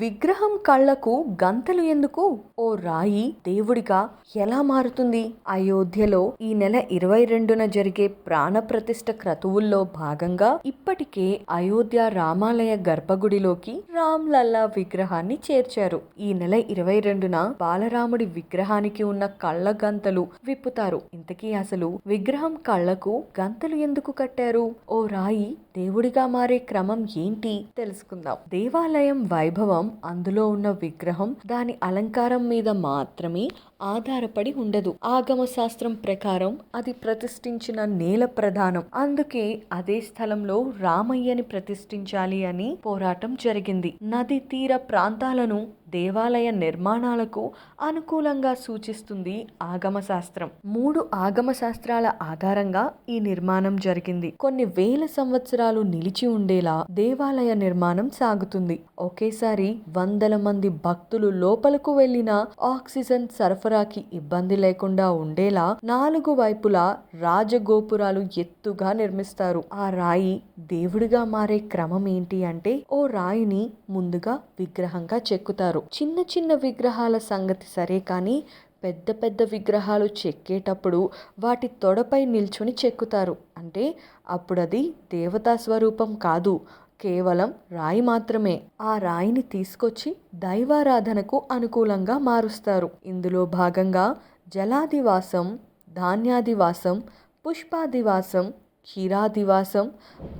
విగ్రహం కళ్ళకు గంతలు ఎందుకు? ఓ రాయి దేవుడిగా ఎలా మారుతుంది? అయోధ్యలో ఈ నెల ఇరవై రెండున జరిగే ప్రాణప్రతిష్ఠ క్రతువుల్లో భాగంగా ఇప్పటికే అయోధ్య రామాలయ గర్భగుడిలోకి రామ్ లల్లా విగ్రహాన్ని చేర్చారు. ఈ నెల ఇరవై రెండున బాలరాముడి విగ్రహానికి ఉన్న కళ్ళ గంతలు విప్పుతారు. ఇంతకీ అసలు విగ్రహం కళ్ళకు గంతలు ఎందుకు కట్టారు? ఓ రాయి దేవుడిగా మారే క్రమం ఏంటి? తెలుసుకుందాం. దేవాలయం వైభవం అందులో ఉన్న విగ్రహం దాని అలంకారం మీద మాత్రమే ఆధారపడి ఉండదు. ఆగమ శాస్త్రం ప్రకారం అది ప్రతిష్ఠించిన నేల ప్రధానం. అందుకే అదే స్థలంలో రామయ్యని ప్రతిష్ఠించాలి అని పోరాటం జరిగింది. నది తీర ప్రాంతాలను దేవాలయ నిర్మాణాలకు అనుకూలంగా సూచిస్తుంది ఆగమ శాస్త్రం మూడు ఆగమ శాస్త్రాల ఆధారంగా ఈ నిర్మాణం జరిగింది. కొన్ని వేల సంవత్సరాలు నిలిచి ఉండేలా దేవాలయ నిర్మాణం సాగుతుంది. ఒకేసారి వందల మంది భక్తులు లోపలకు వెళ్ళిన ఆక్సిజన్ సరఫరా సరఫరాకి ఇబ్బంది లేకుండా ఉండేలా నాలుగు వైపులా రాజగోపురాలు ఎత్తుగా నిర్మిస్తారు. ఆ రాయి దేవుడిగా మారే క్రమం ఏంటి అంటే ఓ రాయిని ముందుగా విగ్రహంగా చెక్కుతారు. చిన్న చిన్న విగ్రహాల సంగతి సరే కానీ పెద్ద పెద్ద విగ్రహాలు చెక్కేటప్పుడు వాటి తొడపై నిల్చొని చెక్కుతారు. అంటే అప్పుడు అది దేవతా స్వరూపం కాదు కేవలం రాయి మాత్రమే. ఆ రాయిని తీసుకొచ్చి దైవారాధనకు అనుకూలంగా మారుస్తారు. ఇందులో భాగంగా జలాదివాసం ధాన్యాదివాసం పుష్పాదివాసం క్షీరాదివాసం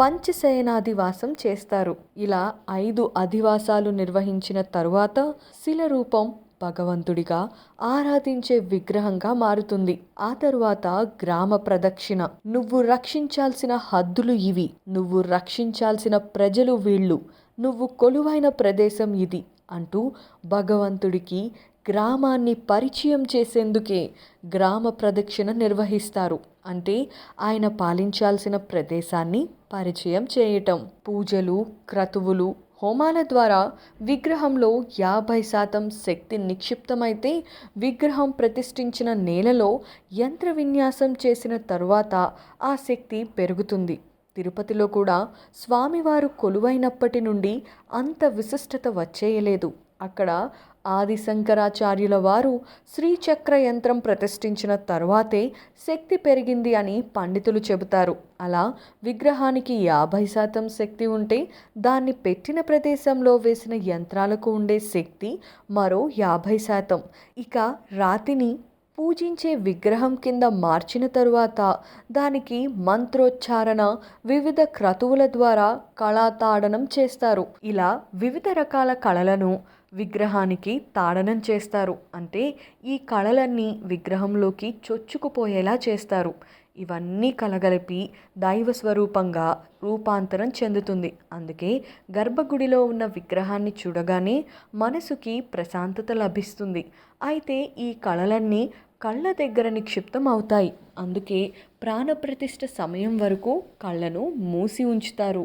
పంచశయనాదివాసం చేస్తారు. ఇలా ఐదు అధివాసాలు నిర్వహించిన తరువాత శిల రూపం భగవంతుడిగా ఆరాధించే విగ్రహంగా మారుతుంది. ఆ తరువాత గ్రామ ప్రదక్షిణ. నువ్వు రక్షించాల్సిన హద్దులు ఇవి. నువ్వు రక్షించాల్సిన ప్రజలు వీళ్ళు. నువ్వు కొలువైన ప్రదేశం ఇది. అంటూ భగవంతుడికి గ్రామాన్ని పరిచయం చేసేందుకే గ్రామ ప్రదక్షిణ నిర్వహిస్తారు. అంటే ఆయన పాలించాల్సిన ప్రదేశాన్ని పరిచయం చేయటం. పూజలు క్రతువులు హోమాల ద్వారా విగ్రహంలో యాభై శాతం శక్తి నిక్షిప్తమైతే విగ్రహం ప్రతిష్ఠించిన నేలలో యంత్ర విన్యాసం చేసిన తరువాత ఆ శక్తి పెరుగుతుంది. తిరుపతిలో కూడా స్వామివారు కొలువైనప్పటి నుండి అంత విశిష్టత వచ్చేయలేదు. అక్కడ ఆది శంకరాచార్యుల వారు శ్రీచక్ర యంత్రం ప్రతిష్ఠించిన తర్వాతే శక్తి పెరిగింది అని పండితులు చెబుతారు. అలా విగ్రహానికి యాభై శాతం శక్తి ఉంటే దాన్ని పెట్టిన ప్రదేశంలో వేసిన యంత్రాలకు ఉండే శక్తి మరో యాభై శాతం. ఇక రాతిని పూజించే విగ్రహం కింద మార్చిన తరువాత దానికి మంత్రోచ్చారణ వివిధ క్రతువుల ద్వారా కళాతాడనం చేస్తారు. ఇలా వివిధ రకాల కళలను విగ్రహానికి తాడనం చేస్తారు. అంటే ఈ కళలన్నీ విగ్రహంలోకి చొచ్చుకుపోయేలా చేస్తారు. ఇవన్నీ కలగలిపి దైవ స్వరూపంగా రూపాంతరం చెందుతుంది. అందుకే గర్భగుడిలో ఉన్న విగ్రహాన్ని చూడగానే మనసుకి ప్రశాంతత లభిస్తుంది. అయితే ఈ కళలన్నీ కళ్ళ దగ్గర నిక్షిప్తం అవుతాయి. అందుకే ప్రాణప్రతిష్ఠ సమయం వరకు కళ్ళను మూసి ఉంచుతారు.